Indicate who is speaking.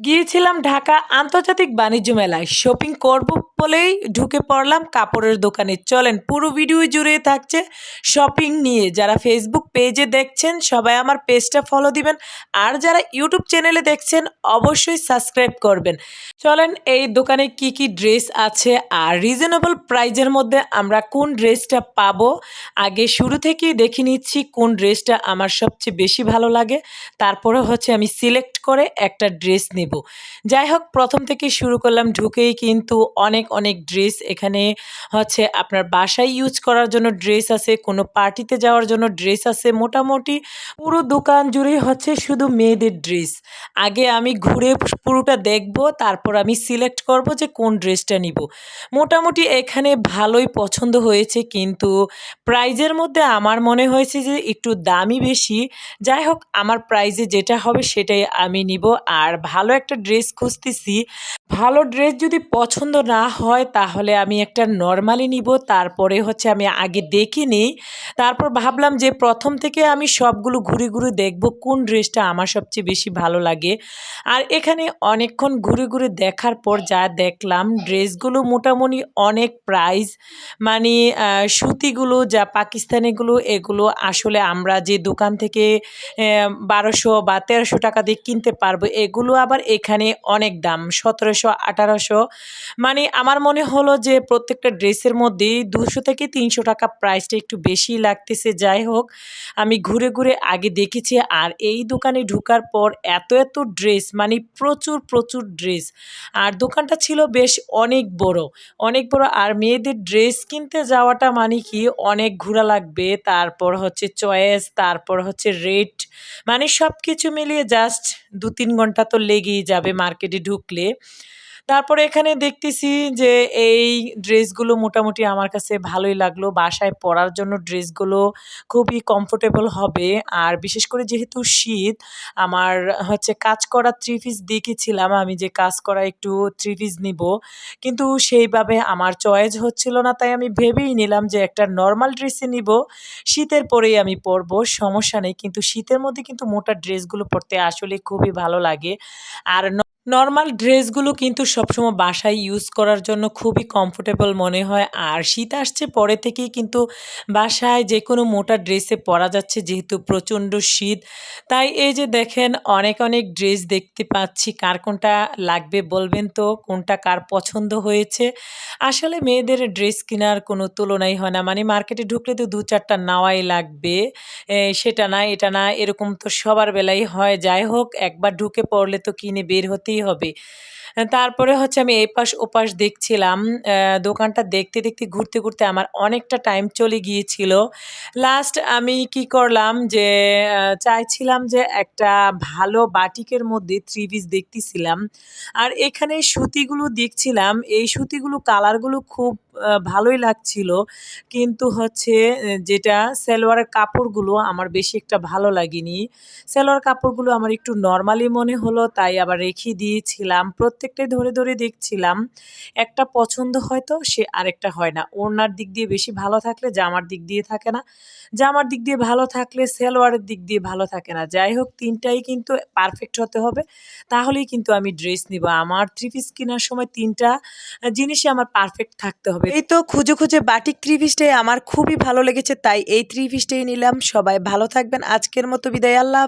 Speaker 1: গিয়েছিলাম ঢাকা আন্তর্জাতিক বাণিজ্য মেলায়। শপিং করব বলেই ঢুকে পড়লাম কাপড়ের দোকানে। চলেন, পুরো ভিডিও জুড়ে থাকছে শপিং নিয়ে। যারা ফেসবুক পেজে দেখছেন, সবাই আমার পেজটা ফলো দিবেন। আর যারা ইউটিউব চ্যানেলে দেখছেন, অবশ্যই সাবস্ক্রাইব করবেন। চলেন, এই দোকানে কি কি ড্রেস আছে আর রিজনেবল প্রাইজের মধ্যে আমরা কোন ড্রেসটা পাবো? আগে শুরু থেকেই দেখে নিচ্ছি কোন ড্রেসটা আমার সবচেয়ে বেশি ভালো লাগে। তারপরে হচ্ছে আমি সিলেক্ট করে একটা ড্রেস নেব। যাই হোক, প্রথম থেকে শুরু করলাম, ঢুকেই কিন্তু অনেক অনেক ড্রেস এখানে হচ্ছে আপনার বাসায় ইউজ করার জন্য ড্রেস আছে, কোনো পার্টিতে যাওয়ার জন্য ড্রেস আছে। মোটামুটি পুরো দোকান জুড়েই হচ্ছে শুধু মেয়েদের ড্রেস। আগে আমি ঘুরে পুরোটা দেখব, তারপর আমি সিলেক্ট করব যে কোন ড্রেসটা নিব। মোটামুটি এখানে ভালোই পছন্দ হয়েছে, কিন্তু প্রাইজের মধ্যে আমার মনে হয়েছে যে একটু দামি বেশি। যাই হোক, আমার প্রাইজে যেটা হবে সেটাই আমি নিব। আর ভালো একটা ড্রেস খুঁজতেছি। ভালো ড্রেস যদি পছন্দ না হয়, তাহলে আমি একটা নর্মালি নিব, তারপরে হচ্ছে আমি আগে দেখে নিই। তারপর ভাবলাম যে প্রথম থেকে আমি সবগুলো ঘুরে ঘুরে দেখব, কোন ড্রেসটা আমার সবচেয়ে বেশি ভালো লাগে। আর এখানে অনেকক্ষণ ঘুরে ঘুরে দেখার পর যা দেখলাম, ড্রেসগুলো মোটামুটি অনেক প্রাইস মানে সুতিগুলো যা পাকিস্তানিগুলো, এগুলো আসলে আমরা যে দোকান থেকে বারোশো বা তেরোশো টাকা দিয়ে কিনতে পারব, এগুলো আবার এখানে অনেক দাম, সতেরোশো, আঠারোশো মানে আমার মনে হলো যে প্রত্যেকটা ড্রেসের মধ্যেই দুশো থেকে তিনশো টাকা প্রাইসটা একটু বেশি লাগতেছে, যাই হোক। আমি ঘুরে ঘুরে আগে দেখেছি আর এই দোকানে ঢুকার পর এত এত ড্রেস মানে প্রচুর প্রচুর ড্রেস। আর দোকানটা ছিল বেশ অনেক বড় অনেক বড়। আর মেয়েদের ড্রেস কিনতে যাওয়াটা মানে কি? অনেক ঘোরা লাগবে, তারপর হচ্ছে চয়েস, তারপর হচ্ছে রেট মানে সব কিছু মিলিয়ে জাস্ট দু তিন ঘণ্টা তো লেগেই যাবে মার্কেটে ঢুকলে। তারপরে এখানে দেখতেছি যে এই ড্রেসগুলো মোটামুটি আমার কাছে ভালোই লাগল। বাসায় পরার জন্য ড্রেসগুলো খুবই কমফোর্টেবল হবে। আর বিশেষ করে যেহেতু শীত, আমার হচ্ছে কাজ করা থ্রি পিস দেখেছিলাম, আমি যে কাজ করা একটু থ্রি পিস নিব। কিন্তু সেইভাবে আমার চয়েস হচ্ছিল না, তাই আমি ভেবেই নিলাম যে একটা নর্মাল ড্রেসে নিব। শীতের পরেই আমি পরবো, সমস্যা নেই। কিন্তু শীতের মধ্যে কিন্তু মোটা ড্রেসগুলো পরতে আসলে খুবই ভালো লাগে। আর নর্মাল ড্রেসগুলো কিন্তু সবসময় বাসায় ইউজ করার জন্য খুবই কমফোর্টেবল মনে হয়। আর শীত আসছে পরে থেকেই কিন্তু বাসায় যে কোনো মোটা ড্রেসে পরা যাচ্ছে যেহেতু প্রচণ্ড শীত। তাই এই যে দেখেন, অনেক অনেক ড্রেস দেখতে পাচ্ছি। কার কোনটা লাগবে বলবেন তো? কোনটা কার পছন্দ হয়েছে? আসলে মেয়েদের ড্রেস কেনার কোনো তুলনাই হয় না। মানে মার্কেটে ঢুকলে তো দু চারটা নাওয়াই লাগবে। সেটা না, এটা না, এরকম তো সবার বেলাই হয়। যাই হোক, একবার ঢুকে পড়লে তো কিনে বের হতেই হবে। তারপরে হচ্ছে আমি এই পাশ ওপাশ দেখছিলাম। দোকানটা দেখতে দেখতে, ঘুরতে ঘুরতে আমার অনেকটা টাইম চলে গিয়েছিল। লাস্ট আমি কি করলাম যে চাইছিলাম যে একটা ভালো বাটিকের মধ্যে থ্রি পিস দেখতেছিলাম। আর এখানে সুতিগুলো দেখছিলাম। এই সুতিগুলো কালারগুলো খুব ভালোই লাগছিল। কিন্তু হচ্ছে যেটা সালোয়ারের কাপড়গুলো আমার বেশি একটা ভালো লাগেনি। সালোয়ার কাপড়গুলো আমার একটু নর্মালি মনে হলো, তাই আবার রেখে দিয়েছিলাম। প্রত্যেকটাই ধরে ধরে দেখছিলাম। একটা পছন্দ হয়তো সে আরেকটা হয় না। ওড়নার দিক দিয়ে বেশি ভালো থাকলে জামার দিক দিয়ে থাকে না। জামার দিক দিয়ে ভালো থাকলে সালোয়ারের দিক দিয়ে ভালো থাকে না। যাই হোক, তিনটাই কিন্তু পারফেক্ট হতে হবে। তাহলেই কিন্তু আমি ড্রেস নিব। আমার থ্রি পিস কেনার সময় তিনটা জিনিসই আমার পারফেক্ট থাকতে হবে। এই তো খুঁজে খুঁজে বাটিক থ্রি পিসটাই আমার খুবই ভালো লেগেছে, তাই এই থ্রি পিসটাই নিলাম। সবাই ভালো থাকবেন। আজকের মতো বিদায়। আল্লাহ